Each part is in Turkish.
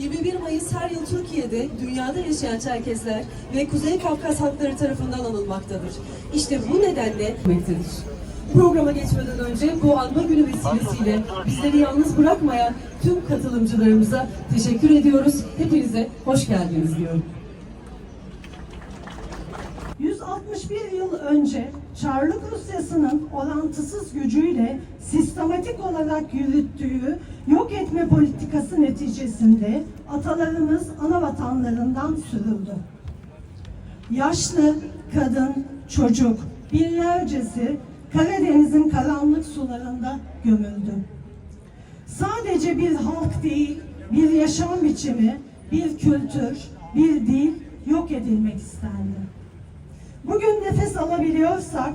21 Mayıs her yıl Türkiye'de, dünyada yaşayan Çerkezler ve Kuzey Kafkas halkları tarafından anılmaktadır. İşte bu nedenle. Programa geçmeden önce bu anma günü vesilesiyle bizleri yalnız bırakmayan tüm katılımcılarımıza teşekkür ediyoruz. Hepinize hoş geldiniz diyorum. 161 yıl önce Çarlık Rusyası'nın orantısız gücüyle sistematik olarak yürüttüğü yok etme politikası neticesinde atalarımız ana vatanlarından sürüldü. Yaşlı, kadın, çocuk binlercesi Karadeniz'in karanlık sularında gömüldü. Sadece bir halk değil, bir yaşam biçimi, bir kültür, bir dil yok edilmek istendi. Bugün nefes alabiliyorsak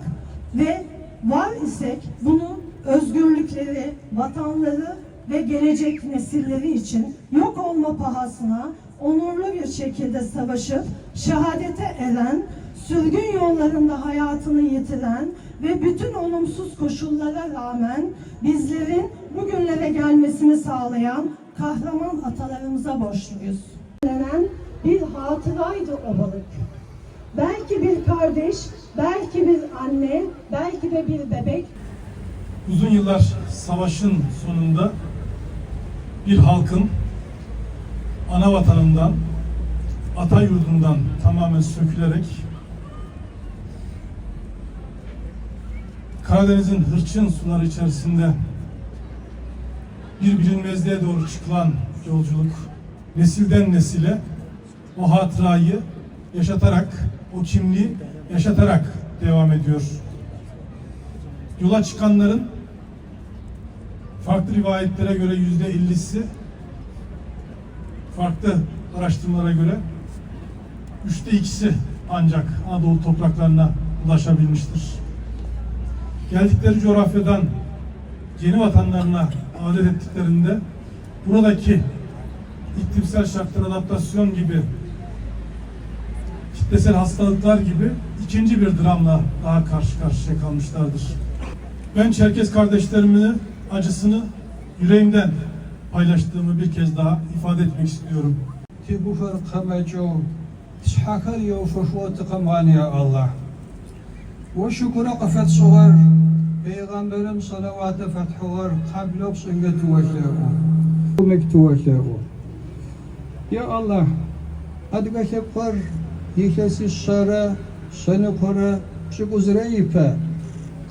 ve var isek bunu özgürlükleri, vatanları ve gelecek nesilleri için yok olma pahasına onurlu bir şekilde savaşıp şehadete eren, sürgün yollarında hayatını yitiren ve bütün olumsuz koşullara rağmen bizlerin bugünlere gelmesini sağlayan kahraman atalarımıza borçluyuz. Bir hatıraydı o balık. Belki bir kardeş, belki bir anne, belki de bir bebek. Uzun yıllar savaşın sonunda bir halkın ana vatanından, ata yurdundan tamamen sökülerek Karadeniz'in hırçın suları içerisinde bir bilinmezliğe doğru çıkılan yolculuk nesilden nesile o hatırayı yaşatarak, o kimliği yaşatarak devam ediyor. Yola çıkanların farklı rivayetlere göre yüzde ellisi, farklı araştırmalara göre üçte ikisi ancak Anadolu topraklarına ulaşabilmiştir. Geldikleri coğrafyadan yeni vatanlarına adet ettiklerinde buradaki iklimsel şartlar adaptasyon gibi kitlesel hastalıklar gibi ikinci bir dramla daha karşı karşıya kalmışlardır. Ben Çerkez kardeşlerimin acısını yüreğimden paylaştığımı bir kez daha ifade etmek istiyorum. Ti bu farqamacu tishakar yo Allah. Ve şükura qafat sugar Peygamberim salavatı fethuvar kablok sünget ve Mektuvaşehu. Ya Allah, hadi gaşepkar Hikesi şara, şanı kora, şu kuzre ipe.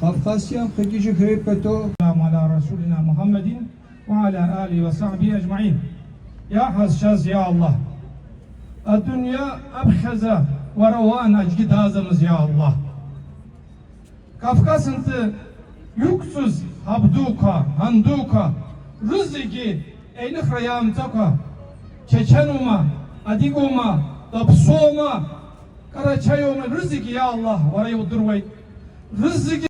Kafkasyan kıcıcı kıyıpeto. Ala Resulina Muhammedin ve ala Ali ve sahbihi ecmain. Ya hazşaz ya Allah. Dünya abhaza ve revan acgid azamız ya Allah. Kafkasıntı yuksuz habduka, handuka, rıziki eylik rayamtaka, çeçenuma, adiguma, dapsoma, karaçayoma, rızıki ya Allah, varayı durvay, rızıki